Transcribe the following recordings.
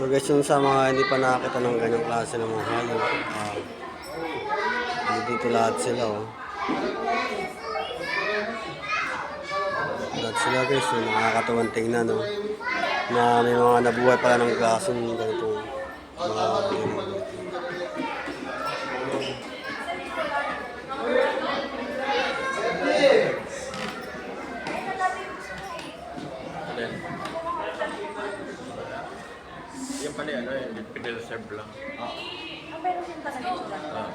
So guys, yung sa mga hindi pa nakakita ng ganyang klase ng mga ah, ano dito lahat sila oh. Lahat sila guys, yung nakakatuwang tingnan oh. Na may mga nabuhay pala ng klaseng ganitong mga Yung pala ano, yung pedal serve lang. Ah, pero yun talaga yung sulat. Ah.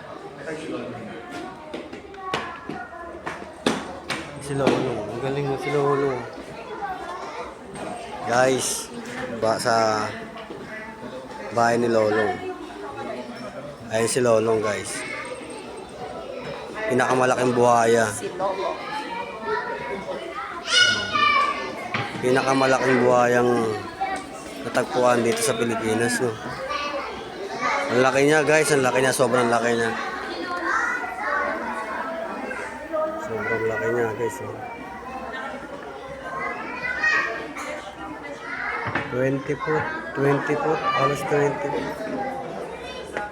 Si Lolo, ang galing mo si Lolo. Guys, ba sa bahay ni Lolo. Ayun si Lolong guys. Pinakamalaking buhaya. Si. Pinakamalaking buhayang natagpuan dito sa Pilipinas. No? Ang laki niya guys, ang laki niya, sobrang laki niya. Sobrang laki niya guys. Oh. 20 foot, 20 foot, halos 20 foot.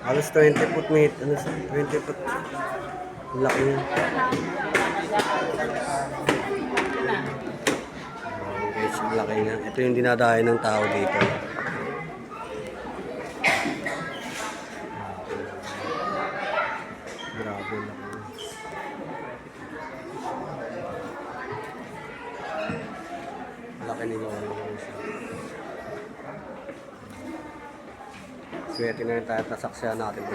Halos 20 foot mate, ano siya, 20 foot. Ang laki niya. Ang laki niya. Ito yung dinadayo ng tao dito. Grabe ang laki. Laki ni Lolo guys. Swerte na rin tayo at nasaksihan natin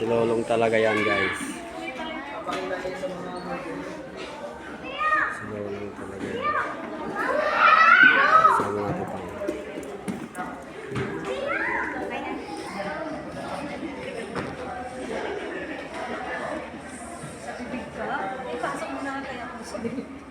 Si Lolong talaga yan guys. Si Lolong talaga yan. Sama natin pa. Ipasok mo na kaya kung sabihin.